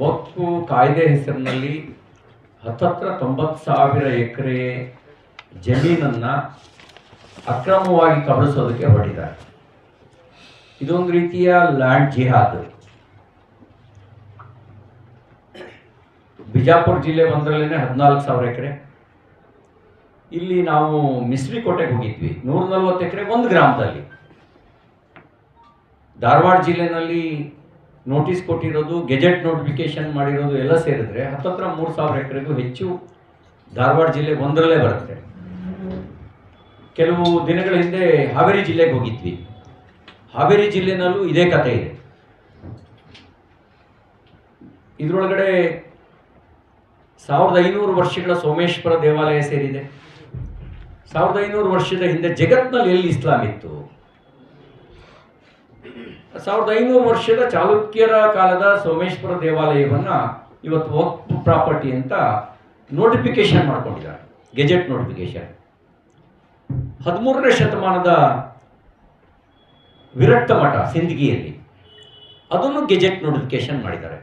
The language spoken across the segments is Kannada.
ವಕ್ಫು ಕಾಯ್ದೆ ಹೆಸರಿನಲ್ಲಿ ಹತ್ತತ್ರ ತೊಂಬತ್ತು ಸಾವಿರ ಎಕರೆ ಜಮೀನನ್ನು ಅಕ್ರಮವಾಗಿ ಕಬಳಿಸೋದಕ್ಕೆ ಹೊರಟಿದ್ದಾರೆ. ಇದೊಂದು ರೀತಿಯ ಲ್ಯಾಂಡ್ ಜಿಹಾದ್. ಬಿಜಾಪುರ ಜಿಲ್ಲೆ ಒಂದರಲ್ಲೇ ಹದಿನಾಲ್ಕು ಸಾವಿರ ಎಕರೆ. ಇಲ್ಲಿ ನಾವು ಮಿಸ್ರಿ ಕೋಟೆಗೆ ಹೋಗಿದ್ವಿ. ನೂರ ನಲ್ವತ್ತು ಎಕರೆ ಒಂದು ಗ್ರಾಮದಲ್ಲಿ. ಧಾರವಾಡ ಜಿಲ್ಲೆನಲ್ಲಿ ನೋಟಿಸ್ ಕೊಟ್ಟಿರೋದು ಗೆಜೆಟ್ ನೋಟಿಫಿಕೇಶನ್ ಮಾಡಿರೋದು ಎಲ್ಲ ಸೇರಿದ್ರೆ ಹತ್ತತ್ರ ಮೂರು ಸಾವಿರ ಎಕರೆಗೂ ಹೆಚ್ಚು ಧಾರವಾಡ ಜಿಲ್ಲೆ ಒಂದರಲ್ಲೇ ಬರುತ್ತೆ. ಕೆಲವು ದಿನಗಳ ಹಿಂದೆ ಹಾವೇರಿ ಜಿಲ್ಲೆಗೆ ಹೋಗಿದ್ವಿ. ಹಾವೇರಿ ಜಿಲ್ಲೆನಲ್ಲೂ ಇದೇ ಕಥೆ ಇದೆ. ಇದರೊಳಗಡೆ ಸಾವಿರದ ಐನೂರು ವರ್ಷಗಳ ಸೋಮೇಶ್ವರ ದೇವಾಲಯ ಸೇರಿದೆ. ಸಾವಿರದ ಐನೂರು ವರ್ಷದ ಹಿಂದೆ ಜಗತ್ನಲ್ಲಿ ಎಲ್ಲಿ ಇಸ್ಲಾಂ ಇತ್ತು? ಸಾವಿರದ ಐನೂರು ವರ್ಷದ ಚಾಲುಕ್ಯರ ಕಾಲದ ಸೋಮೇಶ್ವರ ದೇವಾಲಯವನ್ನು ಇವತ್ತು ವಕ್ಫ್ ಪ್ರಾಪರ್ಟಿ ಅಂತ ನೋಟಿಫಿಕೇಶನ್ ಮಾಡ್ಕೊಂಡಿದ್ದಾರೆ. ಗೆಜೆಟ್ ನೋಟಿಫಿಕೇಶನ್ ಹದಿಮೂರನೇ ಶತಮಾನದ ವಿರಕ್ತ ಮಠ ಸಿಂದಗಿಯಲ್ಲಿ. ಅದನ್ನು ಗೆಜೆಟ್ ನೋಟಿಫಿಕೇಶನ್ ಮಾಡಿದ್ದಾರೆ.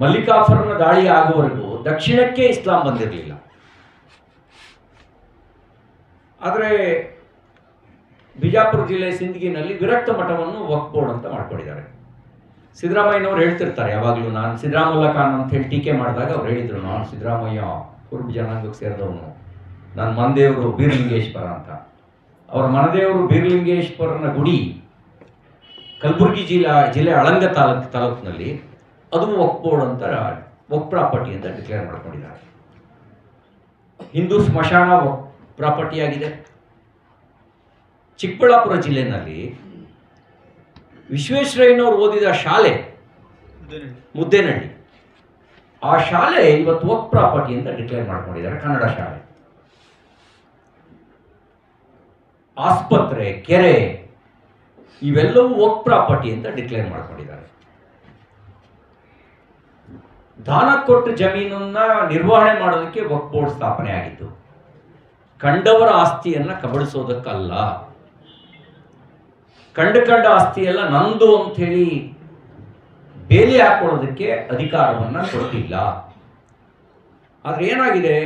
ಮಲ್ಲಿಕಾಫರ್ನ ದಾಳಿ ಆಗುವವರೆಗೂ ದಕ್ಷಿಣಕ್ಕೆ ಇಸ್ಲಾಂ ಬಂದಿರಲಿಲ್ಲ. ಆದರೆ ಬಿಜಾಪುರ ಜಿಲ್ಲೆ ಸಿಂದಗಿನಲ್ಲಿ ವಿರಕ್ತ ಮಠವನ್ನು ವಕ್ ಬೋರ್ಡ್ ಅಂತ ಮಾಡ್ಕೊಂಡಿದ್ದಾರೆ. ಸಿದ್ದರಾಮಯ್ಯನವ್ರು ಹೇಳ್ತಿರ್ತಾರೆ, ಯಾವಾಗಲೂ ನಾನು ಸಿದ್ದರಾಮುಲ್ಲಾ ಖಾನ್ ಅಂತ ಹೇಳಿ ಟೀಕೆ ಮಾಡಿದಾಗ ಅವ್ರು ಹೇಳಿದರು, ನಾನು ಸಿದ್ದರಾಮಯ್ಯ ಕುರುಬ ಜನಾಂಗಕ್ಕೆ ಸೇರಿದವನು. ನನ್ನ ಮನದೇವರು ಬೀರ್ಲಿಂಗೇಶ್ವರ ಅಂತ. ಅವರ ಮನದೇವರು ಬೀರ್ಲಿಂಗೇಶ್ವರನ ಗುಡಿ ಕಲಬುರಗಿ ಜಿಲ್ಲಾ, ಜಿಲ್ಲೆ ಅಳಂಗ ತಾಲೂಕ್, ತಾಲೂಕಿನಲ್ಲಿ ಅದು ವಕ್ ಅಂತ ವಕ್ ಪ್ರಾಪರ್ಟಿ ಅಂತ ಡಿಕ್ಲೇರ್ ಮಾಡ್ಕೊಂಡಿದ್ದಾರೆ. ಹಿಂದೂ ಸ್ಮಶಾನ ವಕ್ ಪ್ರಾಪರ್ಟಿ ಆಗಿದೆ ಚಿಕ್ಕಬಳ್ಳಾಪುರ ಜಿಲ್ಲೆನಲ್ಲಿ ವಿಶ್ವೇಶ್ವರಯ್ಯನವರು ಓದಿದ ಶಾಲೆ ಮುದ್ದೇನಹಳ್ಳಿ. ಆ ಶಾಲೆ ಇವತ್ತು ವಕ್ ಪ್ರಾಪರ್ಟಿ ಅಂತ ಡಿಕ್ಲೇರ್ ಮಾಡ್ಕೊಂಡಿದ್ದಾರೆ ಕನ್ನಡ ಶಾಲೆ. ಆಸ್ಪತ್ರೆ ಕೆರೆ ಇವೆಲ್ಲವೂ ವಕ್ ಪ್ರಾಪರ್ಟಿ ಅಂತ ಡಿಕ್ಲೇರ್ ಮಾಡ್ಕೊಂಡಿದ್ದಾರೆ. ದಾನ ಕೊಟ್ಟ ಜಮೀನನ್ನ ನಿರ್ವಹಣೆ ಮಾಡೋದಕ್ಕೆ ವಕ್ ಬೋರ್ಡ್ ಸ್ಥಾಪನೆ ಆಗಿತ್ತು. ಕಂಡವರ ಆಸ್ತಿಯನ್ನ ಕಬಳಿಸೋದಕ್ಕಲ್ಲ. ಕಂಡ ಕಂಡ ಆಸ್ತಿ ಎಲ್ಲ ನಂದು ಅಂತ ಹೇಳಿ ಬೇಲಿ ಹಾಕೊಳ್ಳೋದಕ್ಕೆ ಅಧಿಕಾರವನ್ನ ಕೊಟ್ಟಿಲ್ಲ. ಆದರೆ ಏನಾಗಿದೆ?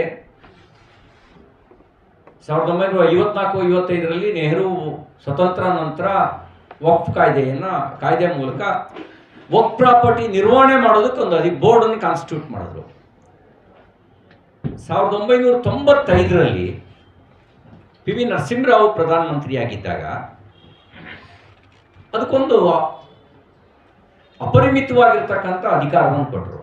ಸಾವಿರದ ಒಂಬೈನೂರ ಐವತ್ನಾಲ್ಕು, ಐವತ್ತೈದರಲ್ಲಿ ನೆಹರು ಸ್ವತಂತ್ರ ನಂತರ ವಕ್ಫ್ ಕಾಯ್ದೆಯನ್ನ, ಕಾಯ್ದೆ ಮೂಲಕ ವಕ್ ಪ್ರಾಪರ್ಟಿ ನಿರ್ವಹಣೆ ಮಾಡೋದಕ್ಕೆ ಒಂದು ಅದಿ ಬೋರ್ಡನ್ನು ಕಾನ್ಸ್ಟಿಟ್ಯೂಟ್ ಮಾಡಿದ್ರು. ಸಾವಿರದ ಒಂಬೈನೂರ ತೊಂಬತ್ತೈದರಲ್ಲಿ ಪಿ ವಿ ನರಸಿಂಹರಾವ್ ಪ್ರಧಾನಮಂತ್ರಿಯಾಗಿದ್ದಾಗ ಅದಕ್ಕೊಂದು ಅಪರಿಮಿತವಾಗಿರ್ತಕ್ಕಂಥ ಅಧಿಕಾರವನ್ನು ಕೊಟ್ಟರು.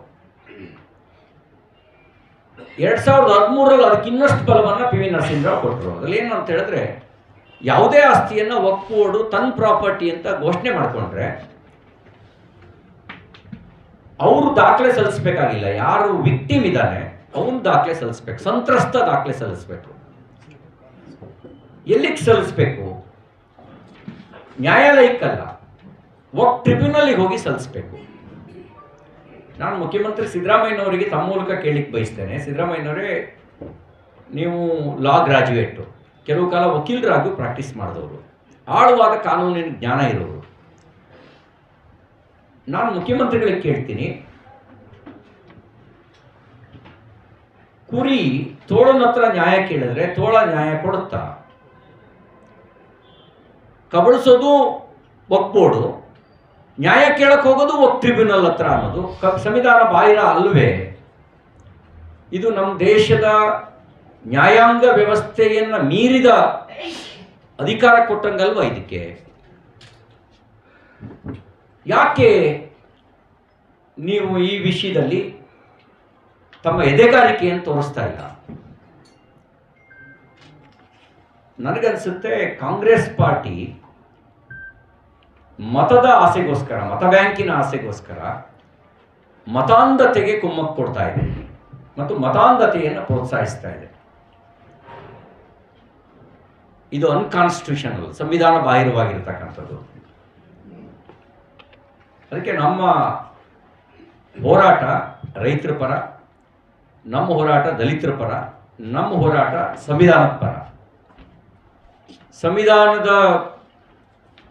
ಎರಡ್ ಸಾವಿರದ ಹದಿಮೂರರಲ್ಲಿ ಅದಕ್ಕೆ ಇನ್ನಷ್ಟು ಬಲವನ್ನ ಪಿ ವಿ ನರಸಿಂಹರಾವ್ ಕೊಟ್ಟರು. ಅದ್ರಲ್ಲಿ ಏನು ಅಂತ ಹೇಳಿದ್ರೆ, ಯಾವುದೇ ಆಸ್ತಿಯನ್ನ ಒಕ್ಕೋಡು ತನ್ನ ಪ್ರಾಪರ್ಟಿ ಅಂತ ಘೋಷಣೆ ಮಾಡ್ಕೊಂಡ್ರೆ, ಅವರು ದಾಖಲೆ ಸಲ್ಲಿಸಬೇಕಾಗಿಲ್ಲ. ಯಾರು ವಿಕ್ಟಿಮ್ ಇದ್ದಾನೆ ಅವನು ದಾಖಲೆ ಸಲ್ಲಿಸ್ಬೇಕು. ಸಂತ್ರಸ್ತ ದಾಖಲೆ ಸಲ್ಲಿಸ್ಬೇಕು. ಎಲ್ಲಿಗೆ ಸಲ್ಲಿಸ್ಬೇಕು? ನ್ಯಾಯಾಲಯಕ್ಕಲ್ಲ ಒಕ್ ಟ್ರಿಬ್ಯುನಲ್ಗೆ ಹೋಗಿ ಸಲ್ಲಿಸಬೇಕು. ನಾನು ಮುಖ್ಯಮಂತ್ರಿ ಸಿದ್ದರಾಮಯ್ಯನವರಿಗೆ ತಮ್ಮ ಮೂಲಕ ಕೇಳಿಕ್ ಬಯಸ್ತೇನೆ. ಸಿದ್ದರಾಮಯ್ಯನವರೇ, ನೀವು ಲಾ ಗ್ರಾಜ್ಯುಯೇಟು ಕೆಲವು ಕಾಲ ವಕೀಲರಾಗೂ ಪ್ರಾಕ್ಟೀಸ್ ಮಾಡಿದವರು, ಆಳವಾದ ಕಾನೂನಿನ ಜ್ಞಾನ ಇರೋರು. ನಾನು ಮುಖ್ಯಮಂತ್ರಿಗಳಿಗೆ ಕೇಳ್ತೀನಿ, ಕುರಿ ತೋಳನ ಹತ್ರ ನ್ಯಾಯ ಕೇಳಿದ್ರೆ ತೋಳ ನ್ಯಾಯ ಕೊಡುತ್ತಾ? ಕಬಳಿಸೋದು ಒಕ್ಬೋರ್ಡು ನ್ಯಾಯ ಕೇಳಕ್ಕೆ ಹೋಗೋದು ಒಕ್ ಟ್ರಿಬ್ಯುನಲ್ ಹತ್ರ ಅನ್ನೋದು. ಸಂವಿಧಾನ ಬಾಹಿರ ಅಲ್ವೇ? ಇದು ನಮ್ಮ ದೇಶದ ನ್ಯಾಯಾಂಗ ವ್ಯವಸ್ಥೆಯನ್ನು ಮೀರಿದ ಅಧಿಕಾರ ಕೊಟ್ಟಂಗಲ್ವಾ ಇದಕ್ಕೆ ಯಾಕೆ ನೀವು ಈ ವಿಷಯದಲ್ಲಿ ತಮ್ಮ ಎದೆಗಾರಿಕೆಯನ್ನು ತೋರಿಸ್ತಾ ಇಲ್ಲ? ನನಗನ್ಸುತ್ತೆ ಕಾಂಗ್ರೆಸ್ ಪಾರ್ಟಿ ಮತದ ಆಸೆಗೋಸ್ಕರ, ಮತ ಬ್ಯಾಂಕಿನ ಆಸೆಗೋಸ್ಕರ ಮತಾಂಧತೆಗೆ ಕುಮ್ಮಕ್ಕು ಕೊಡ್ತಾ ಇದೆ. ಮತ್ತು ಮತಾಂಧತೆಯನ್ನು ಪ್ರೋತ್ಸಾಹಿಸ್ತಾ ಇದೆ. ಇದು ಅನ್ಕಾನ್ಸ್ಟಿಟ್ಯೂಷನಲ್ ಸಂವಿಧಾನ ಬಾಹಿರವಾಗಿರ್ತಕ್ಕಂಥದ್ದು. ಅದಕ್ಕೆ ನಮ್ಮ ಹೋರಾಟ ರೈತರ ಪರ, ನಮ್ಮ ಹೋರಾಟ ದಲಿತರ ಪರ, ನಮ್ಮ ಹೋರಾಟ ಸಂವಿಧಾನದ ಪರ. ಸಂವಿಧಾನದ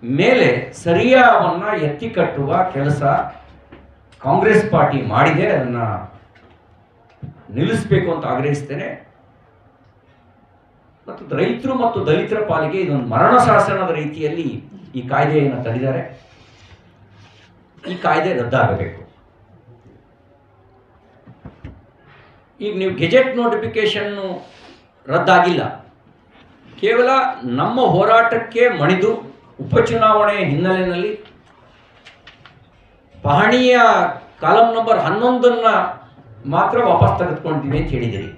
ಮೇಲೆ ಸರಿಯಾವನ್ನ ಎತ್ತಿ ಕಟ್ಟುವ ಕೆಲಸ ಕಾಂಗ್ರೆಸ್ ಪಾರ್ಟಿ ಮಾಡಿದೆ, ಅದನ್ನು ನಿಲ್ಲಿಸಬೇಕು ಅಂತ ಆಗ್ರಹಿಸ್ತೇನೆ. ಮತ್ತು ರೈತರು ಮತ್ತು ದಲಿತರ ಪಾಲಿಗೆ ಇದೊಂದು ಮರಣ ಶಾಸನದ ರೀತಿಯಲ್ಲಿ ಈ ಕಾಯ್ದೆಯನ್ನು ತಂದಿದ್ದಾರೆ ಈ ಕಾಯ್ದೆ ರದ್ದಾಗಬೇಕು. ಈಗ ನೀವು ಗೆಜೆಟ್ ನೋಟಿಫಿಕೇಶನ್ನು ರದ್ದಾಗಿಲ್ಲ. ಕೇವಲ ನಮ್ಮ ಹೋರಾಟಕ್ಕೆ ಮಣಿದು ಉಪಚುನಾವಣೆ ಹಿನ್ನೆಲೆಯಲ್ಲಿ ಪಹಣಿಯ ಕಾಲಂ ನಂಬರ್ ಹನ್ನೊಂದನ್ನು ಮಾತ್ರ ವಾಪಸ್ ತೆಗೆದುಕೊಳ್ತೀವಿ ಅಂತ ಹೇಳಿದಿರಿ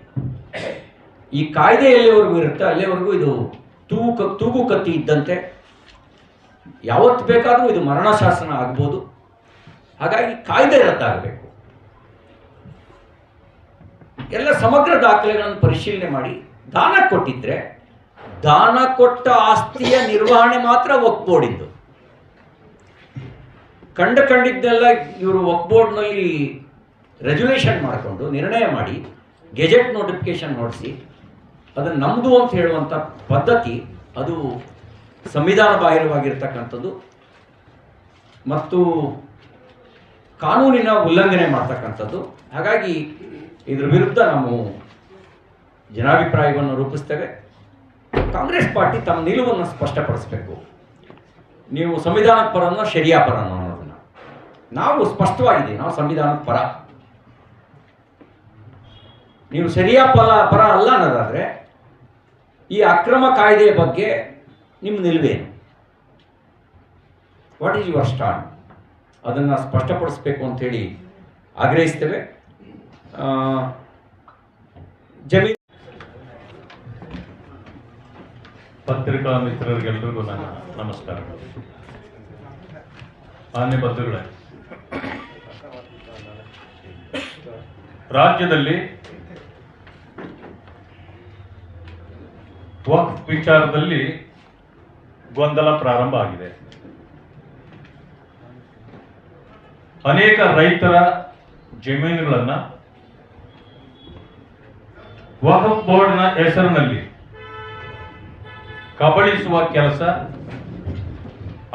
ಈ ಕಾಯ್ದೆ ಎಲ್ಲಿವರೆಗೂ ಇರುತ್ತೆ? ಅಲ್ಲಿವರೆಗೂ ಇದು ತೂಗು ಕ, ತೂಗು ಕತ್ತಿ ಇದ್ದಂತೆ? ಯಾವತ್ತು ಬೇಕಾದರೂ ಇದು ಮರಣ ಶಾಸನ ಆಗ್ಬೋದು. ಹಾಗಾಗಿ ಕಾಯ್ದೆ ರದ್ದಾಗಬೇಕು. ಎಲ್ಲ ಸಮಗ್ರ ದಾಖಲೆಗಳನ್ನು ಪರಿಶೀಲನೆ ಮಾಡಿ ದಾನ ಕೊಟ್ಟಿದ್ರೆ ದಾನ ಕೊಟ್ಟ ಆಸ್ತಿಯ ನಿರ್ವಹಣೆ ಮಾತ್ರ ಒಗ್ಬೋಡಿದ್ದು ಕಂಡು ಕಂಡ ಕಂಡಿದ್ದೆಲ್ಲ ಇವರು ವಕ್ಫ್ ಬೋರ್ಡ್ನಲ್ಲಿ ರೆಜುಲೇಷನ್ ಮಾಡಿಕೊಂಡು ನಿರ್ಣಯ ಮಾಡಿ, ಗೆಜೆಟ್ ನೋಟಿಫಿಕೇಶನ್ ನೋಡಿಸಿ, ಅದನ್ನು ನಮ್ಮದು ಅಂತ ಹೇಳುವಂಥ ಪದ್ಧತಿ ಅದು ಸಂವಿಧಾನ ಬಾಹಿರವಾಗಿರ್ತಕ್ಕಂಥದ್ದು. ಮತ್ತು ಕಾನೂನಿನ ಉಲ್ಲಂಘನೆ ಮಾಡ್ತಕ್ಕಂಥದ್ದು. ಹಾಗಾಗಿ ಇದ್ರ ವಿರುದ್ಧ ನಾವು ಜನಾಭಿಪ್ರಾಯವನ್ನು ರೂಪಿಸ್ತೇವೆ. ಕಾಂಗ್ರೆಸ್ ಪಾರ್ಟಿ ತಮ್ಮ ನಿಲುವನ್ನು ಸ್ಪಷ್ಟಪಡಿಸಬೇಕು. ನೀವು ಸಂವಿಧಾನದ ಪರನೋ, ಶರಿಯಾ ಪರನೋ ನಾವು ಸ್ಪಷ್ಟವಾಗಿದೆ, ನಾವು ಸಂವಿಧಾನದ ಪರ. ನೀವು ಶರಿಯಾ ಪರ ಪರ ಅಲ್ಲ ಅನ್ನೋದಾದರೆ, ಈ ಅಕ್ರಮ ಕಾಯ್ದೆಯ ಬಗ್ಗೆ ನಿಮ್ಮ ನಿಲುವೇನು ವಾಟ್ ಈಸ್ ಯುವರ್ ಸ್ಟಾಂಡ್ ಅದನ್ನು ಸ್ಪಷ್ಟಪಡಿಸಬೇಕು ಅಂತೇಳಿ ಆಗ್ರಹಿಸ್ತೇವೆ. ಜಮೀನು ಪತ್ರಿಕಾ ಮಿತ್ರರಿಗೆಲ್ಲರಿಗೂ ನನ್ನ ನಮಸ್ಕಾರಗಳು. ಮಾನ್ಯ ಬಂಧುಗಳೇ, ರಾಜ್ಯದಲ್ಲಿ ವಕ್ಫ್ ವಿಚಾರದಲ್ಲಿ ಗೊಂದಲ ಪ್ರಾರಂಭ ಆಗಿದೆ. ಅನೇಕ ರೈತರ ಜಮೀನುಗಳನ್ನ ವಕ್ಫ್ ಬೋರ್ಡ್ನ ಹೆಸರಿನಲ್ಲಿ ಕಬಳಿಸುವ ಕೆಲಸ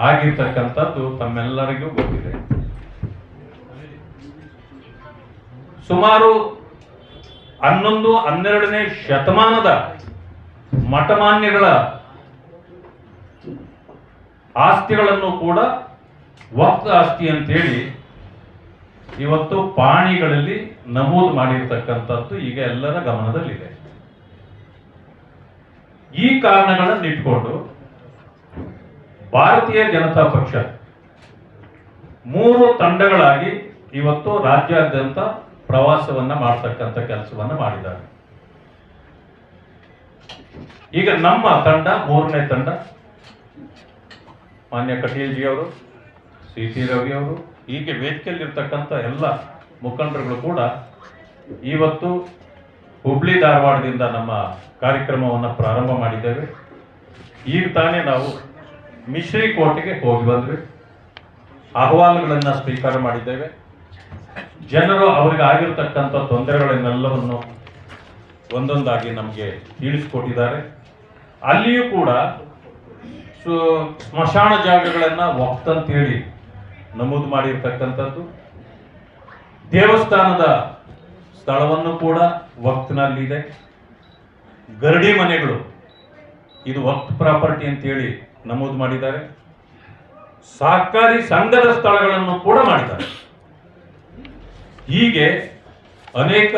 ಆಗಿರ್ತಕ್ಕಂಥದ್ದು ತಮ್ಮೆಲ್ಲರಿಗೂ ಗೊತ್ತಿದೆ. ಸುಮಾರು ಹನ್ನೊಂದು, ಹನ್ನೆರಡನೇ ಶತಮಾನದ ಮಠಮಾನ್ಯಗಳ ಆಸ್ತಿಗಳನ್ನು ಕೂಡ ವಕ್ತ ಆಸ್ತಿ ಅಂತೇಳಿ ಇವತ್ತು ಪಾಣಿಗಳಲ್ಲಿ ನಮೂದು ಮಾಡಿರ್ತಕ್ಕಂಥದ್ದು ಈಗ ಎಲ್ಲರ ಗಮನದಲ್ಲಿದೆ. ಈ ಕಾರಣಗಳನ್ನು ಇಟ್ಕೊಂಡು ಭಾರತೀಯ ಜನತಾ ಪಕ್ಷ ಮೂರು ತಂಡಗಳಾಗಿ ಇವತ್ತು ರಾಜ್ಯಾದ್ಯಂತ ಪ್ರವಾಸವನ್ನ ಮಾಡ್ತಕ್ಕಂಥ ಕೆಲಸವನ್ನ ಮಾಡಿದ್ದಾರೆ. ಈಗ ನಮ್ಮ ತಂಡ ಮೂರನೇ ತಂಡ, ಮಾನ್ಯ ಕಟೀಲ್ಜಿ ಅವರು ಸಿ ಟಿ ರವಿ ಅವರು, ಹೀಗೆ ವೇದಿಕೆಯಲ್ಲಿರ್ತಕ್ಕಂಥ ಎಲ್ಲ ಮುಖಂಡರುಗಳು ಕೂಡ ಇವತ್ತು ಹುಬ್ಳಿ ಧಾರವಾಡದಿಂದ ನಮ್ಮ ಕಾರ್ಯಕ್ರಮವನ್ನು ಪ್ರಾರಂಭ ಮಾಡಿದ್ದೇವೆ. ಈಗ ತಾನೇ ನಾವು ಮಿಶ್ರಿ ಕೋಟೆಗೆ ಹೋಗಿ ಬಂದ್ವಿ. ಅಹವಾಲುಗಳನ್ನು ಸ್ವೀಕಾರ ಮಾಡಿದ್ದೇವೆ. ಜನರು ಅವರಿಗೆ ಆಗಿರ್ತಕ್ಕಂಥ ತೊಂದರೆಗಳನ್ನೆಲ್ಲವನ್ನು ಒಂದೊಂದಾಗಿ ನಮಗೆ ತಿಳಿಸ್ಕೊಟ್ಟಿದ್ದಾರೆ. ಅಲ್ಲಿಯೂ ಕೂಡ ಸು, ಸ್ಮಶಾನ ಜಾಗಗಳನ್ನು ಅಂತೇಳಿ ನಮೂದು ಮಾಡಿರ್ತಕ್ಕಂಥದ್ದು. ದೇವಸ್ಥಾನದ ಸ್ಥಳವನ್ನು ಕೂಡ ವಕ್ತಿನಲ್ಲಿದೆ ಗರಡಿ ಮನೆಗಳು, ಇದು ವಕ್ತ್ ಪ್ರಾಪರ್ಟಿ ಅಂತೇಳಿ ನಮೂದು ಮಾಡಿದ್ದಾರೆ. ಸಹಕಾರಿ ಸಂಘದ ಸ್ಥಳಗಳನ್ನು ಕೂಡ ಮಾಡಿದ್ದಾರೆ. ಹೀಗೆ ಅನೇಕ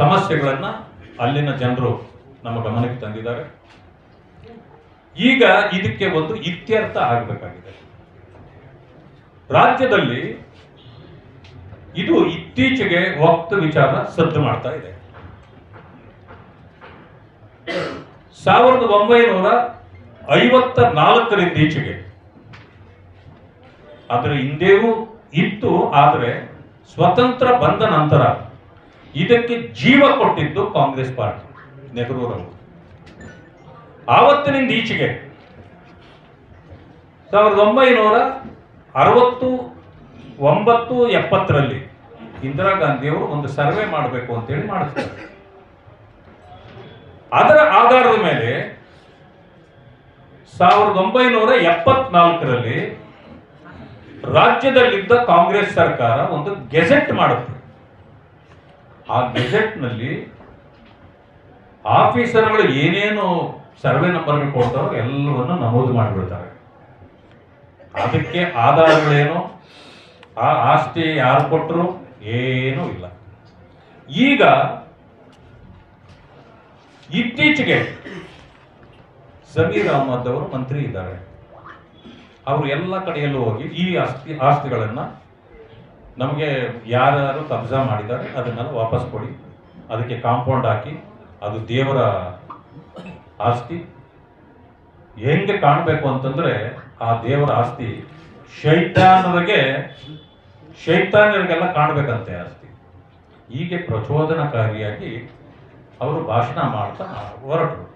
ಸಮಸ್ಯೆಗಳನ್ನ ಅಲ್ಲಿನ ಜನರು ನಮ್ಮ ಗಮನಕ್ಕೆ ತಂದಿದ್ದಾರೆ. ಈಗ ಇದಕ್ಕೆ ಒಂದು ಇತ್ಯರ್ಥ ಆಗಬೇಕಾಗಿದೆ. ರಾಜ್ಯದಲ್ಲಿ ಇದು ಇತ್ತೀಚೆಗೆ ವಕ್ತ ವಿಚಾರ ಸದ್ದು ಮಾಡ್ತಾ ಇದೆ. ಸಾವಿರದ ಒಂಬೈನೂರ ಐವತ್ತ ನಾಲ್ಕರಿಂದ ಈಚೆಗೆ ಅದರ ಹಿಂದೆಯೂ ಇತ್ತು, ಆದರೆ ಸ್ವತಂತ್ರ ಬಂದ ನಂತರ ಇದಕ್ಕೆ ಜೀವ ಕೊಟ್ಟಿದ್ದು ಕಾಂಗ್ರೆಸ್ ಪಾರ್ಟಿ, ನೆಹರೂರವರು. ಆವತ್ತಿನಿಂದ ಈಚೆಗೆ ಸಾವಿರದ ಒಂಬೈನೂರ ಅರವತ್ತು ಒಂಬತ್ತು ಎಪ್ಪತ್ತರಲ್ಲಿ ಇಂದಿರಾ ಗಾಂಧಿಯವರು ಒಂದು ಸರ್ವೆ ಮಾಡಬೇಕು ಅಂತೇಳಿ ಮಾಡಿಸ್ತಾರೆ. ಅದರ ಆಧಾರದ ಮೇಲೆ ಸಾವಿರದ ಒಂಬೈನೂರ ಎಪ್ಪತ್ನಾಲ್ಕರಲ್ಲಿ ರಾಜ್ಯದಲ್ಲಿದ್ದ ಕಾಂಗ್ರೆಸ್ ಸರ್ಕಾರ ಒಂದು ಗೆಜೆಟ್ ಮಾಡುತ್ತೆ. ಆ ಗೆಜೆಟ್ನಲ್ಲಿ ಆಫೀಸರ್ಗಳು ಏನೇನು ಸರ್ವೆ ನಂಬರ್ಗಳು ಕೊಡ್ತಾರೋ ಎಲ್ಲವನ್ನು ನಮೂದು ಮಾಡಿಬಿಡ್ತಾರೆ. ಅದಕ್ಕೆ ಆಧಾರಗಳೇನು? ಆ ಆಸ್ತಿ ಯಾರು ಕೊಟ್ಟರು ಏನೂ ಇಲ್ಲ. ಈಗ ಇತ್ತೀಚೆಗೆ ಸಮೀರ್ ಅಹಮದ್ ಅವರು ಮಂತ್ರಿ ಇದ್ದಾರೆ. ಅವರು ಎಲ್ಲ ಕಡೆಯಲ್ಲೂ ಹೋಗಿ ಈ ಆಸ್ತಿ, ಆಸ್ತಿಗಳನ್ನ ನಮಗೆ ಯಾರ್ಯಾರು ಕಬ್ಜಾ ಮಾಡಿದ್ದಾರೆ, ಅದನ್ನೆಲ್ಲ ವಾಪಸ್ ಕೊಡಿ. ಅದಕ್ಕೆ ಕಾಂಪೌಂಡ್ ಹಾಕಿ, ಅದು ದೇವರ ಆಸ್ತಿ. ಹೆಂಗೆ ಕಾಣಬೇಕು ಅಂತಂದ್ರೆ ಆ ದೇವರ ಆಸ್ತಿ ಶೈತಾನರಿಗೆ ಶೈತಾನರಿಗೆಲ್ಲ ಕಾಣಬೇಕಂತೆ ಆಸ್ತಿ. ಹೀಗೆ ಪ್ರಚೋದನಕಾರಿಯಾಗಿ ಅವರು ಭಾಷಣ ಮಾಡ್ತಾ ಹೊರಟರು.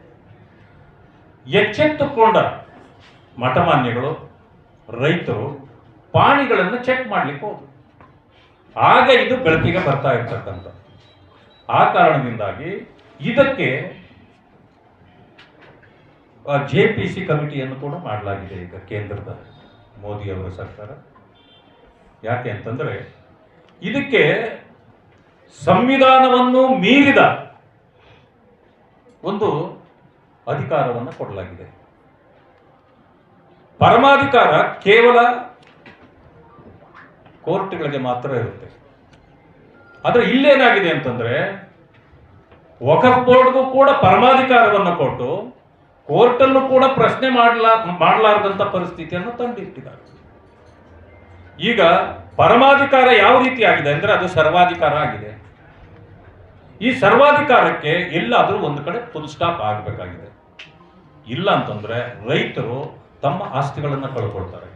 ಎಚ್ಚೆತ್ತುಕೊಂಡ ಮಠಮಾನ್ಯಗಳು, ರೈತರು ಪಾಣಿಗಳನ್ನು ಚೆಕ್ ಮಾಡಲಿಕ್ಕೆ ಹೋದ್ರು. ಆಗ ಇದು ಬೆಳಕಿಗೆ ಬರ್ತಾ ಇರ್ತಕ್ಕಂಥ. ಆ ಕಾರಣದಿಂದಾಗಿ ಇದಕ್ಕೆ ಜೆ ಪಿ ಸಿ ಕಮಿಟಿಯನ್ನು ಕೂಡ ಮಾಡಲಾಗಿದೆ ಈಗ ಕೇಂದ್ರದ. ಮೋದಿ ಅವರ ಸರ್ಕಾರ. ಯಾಕೆ ಅಂತಂದ್ರೆ ಇದಕ್ಕೆ ಸಂವಿಧಾನವನ್ನು ಮೀರಿದ ಒಂದು ಅಧಿಕಾರವನ್ನು ಕೊಡಲಾಗಿದೆ. ಪರಮಾಧಿಕಾರ ಕೇವಲ ಕೋರ್ಟ್ಗಳಿಗೆ ಮಾತ್ರ ಇರುತ್ತೆ. ಆದ್ರೆ ಇಲ್ಲೇನಾಗಿದೆ ಅಂತಂದ್ರೆ, ವಕಫ್ ಬೋರ್ಡ್ಗೂ ಕೂಡ ಪರಮಾಧಿಕಾರವನ್ನು ಕೊಟ್ಟು ಕೋರ್ಟನ್ನು ಕೂಡ ಪ್ರಶ್ನೆ ಮಾಡಲಾ, ಮಾಡಲಾರದಂತ ಪರಿಸ್ಥಿತಿಯನ್ನು ತಂದಿಟ್ಟಿದ್ದಾರೆ. ಈಗ ಪರಮಾಧಿಕಾರ ಯಾವ ರೀತಿ ಆಗಿದೆ ಅಂದ್ರೆ ಅದು ಸರ್ವಾಧಿಕಾರ ಆಗಿದೆ. ಈ ಸರ್ವಾಧಿಕಾರಕ್ಕೆ ಎಲ್ಲಾದರೂ ಒಂದು ಕಡೆ ಫುಲ್ ಸ್ಟಾಪ್ ಆಗಬೇಕಾಗಿದೆ. ಇಲ್ಲ ಅಂತಂದ್ರೆ ರೈತರು ತಮ್ಮ ಆಸ್ತಿಗಳನ್ನು ಕಳ್ಕೊಳ್ತಾರೆ.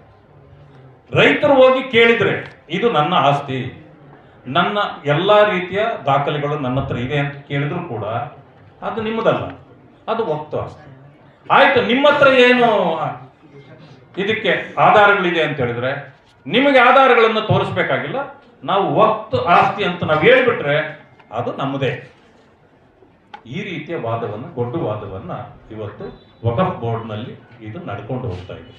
ರೈತರು ಹೋಗಿ ಕೇಳಿದ್ರೆ, ಇದು ನನ್ನ ಆಸ್ತಿ, ನನ್ನ ಎಲ್ಲ ರೀತಿಯ ದಾಖಲೆಗಳು ನನ್ನ ಹತ್ರ ಇದೆ ಅಂತ ಕೇಳಿದ್ರು ಕೂಡ ಅದು ನಿಮ್ಮದಲ್ಲ, ಅದು ಒಕ್ತು ಆಸ್ತಿ. ಆಯ್ತು, ನಿಮ್ಮ ಹತ್ರ ಏನು ಇದಕ್ಕೆ ಆಧಾರಗಳಿದೆ ಅಂತ ಹೇಳಿದ್ರೆ, ನಿಮಗೆ ಆಧಾರಗಳನ್ನು ತೋರಿಸ್ಬೇಕಾಗಿಲ್ಲ, ನಾವು ಒತ್ತು ಆಸ್ತಿ ಅಂತ ನಾವು ಹೇಳ್ಬಿಟ್ರೆ ಅದು ನಮ್ಮದೇ. ಈ ರೀತಿಯ ವಾದವನ್ನು, ಗೊಡ್ಡು ವಾದವನ್ನು ಇವತ್ತು ವಕಫ್ ಬೋರ್ಡ್ನಲ್ಲಿ ಇದು ನಡ್ಕೊಂಡು ಹೋಗ್ತಾ ಇದೆ.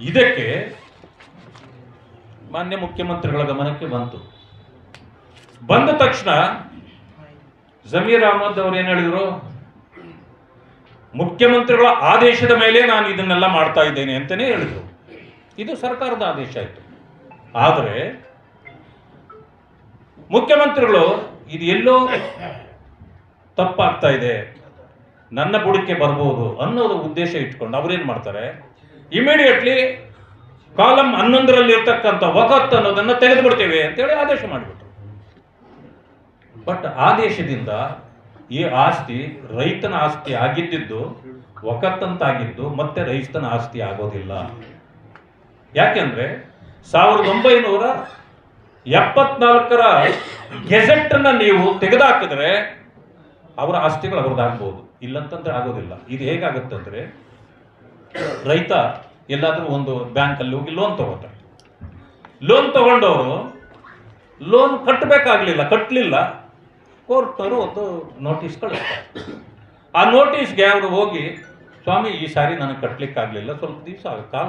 ಇದಕ್ಕೆ ಮಾನ್ಯ ಮುಖ್ಯಮಂತ್ರಿಗಳ ಗಮನಕ್ಕೆ ಬಂತು. ಬಂದ ತಕ್ಷಣ ಜಮೀರ್ ಅಹಮದ್ ಅವ್ರು ಏನು ಹೇಳಿದ್ರು? ಮುಖ್ಯಮಂತ್ರಿಗಳ ಆದೇಶದ ಮೇಲೆ ನಾನು ಇದನ್ನೆಲ್ಲ ಮಾಡ್ತಾ ಇದ್ದೇನೆ ಅಂತಲೇ ಹೇಳಿದರು. ಇದು ಸರ್ಕಾರದ ಆದೇಶ ಆಯಿತು. ಆದರೆ ಮುಖ್ಯಮಂತ್ರಿಗಳು, ಇದು ಎಲ್ಲೋ ತಪ್ಪಾಗ್ತಾ ಇದೆ, ನನ್ನ ಬುಡಕ್ಕೆ ಬರ್ಬೋದು ಅನ್ನೋದು ಉದ್ದೇಶ ಇಟ್ಕೊಂಡು ಅವ್ರೇನು ಮಾಡ್ತಾರೆ? ಇಮಿಡಿಯೇಟ್ಲಿ ಕಾಲಂ ಹನ್ನೊಂದರಲ್ಲಿ ಇರ್ತಕ್ಕಂಥ ವಕತ್ ಅನ್ನೋದನ್ನ ತೆಗೆದುಬಿಡ್ತೇವೆ ಅಂತೇಳಿ ಆದೇಶ ಮಾಡಿಬಿಟ್ರು. ಬಟ್ ಆದೇಶದಿಂದ ಈ ಆಸ್ತಿ ರೈತನ ಆಸ್ತಿ ಆಗಿದ್ದಿದ್ದು ಒಕ್ಕತ್ತಂತಾಗಿದ್ದು ಮತ್ತೆ ರೈತನ ಆಸ್ತಿ ಆಗೋದಿಲ್ಲ. ಯಾಕೆಂದ್ರೆ ಸಾವಿರದ ಒಂಬೈನೂರ ಎಪ್ಪತ್ನಾಲ್ಕರ ಗೆಜೆಟ್ ಅನ್ನ ನೀವು ತೆಗೆದುಹಾಕಿದ್ರೆ ಅವರ ಆಸ್ತಿಗಳು ಅವ್ರದ್ದಾಗ್ಬೋದು ಇಲ್ಲಂತಂದ್ರೆ ಆಗೋದಿಲ್ಲ. ಇದು ಹೇಗಾಗುತ್ತಂದ್ರೆ ರೈತ ಎಲ್ಲಾದರೂ ಒಂದು ಬ್ಯಾಂಕಲ್ಲಿ ಹೋಗಿ ಲೋನ್ ತಗೋತಾರೆ. ಲೋನ್ ತಗೊಂಡವರು ಲೋನ್ ಕಟ್ಟಬೇಕಾಗ್ಲಿಲ್ಲ ಕಟ್ಟಲಿಲ್ಲ ಕೋರ್ಟ್ನವರು ಒಂದು ನೋಟಿಸ್ ಕಳಿಸ್ತಾರೆ. ಆ ನೋಟಿಸ್ಗೆ ಅವರು ಹೋಗಿ, ಸ್ವಾಮಿ, ಈ ಸಾರಿ ನನಗೆ ಕಟ್ಟಲಿಕ್ಕಾಗಲಿಲ್ಲ ಸ್ವಲ್ಪ ದಿವಸ ಕಾಲ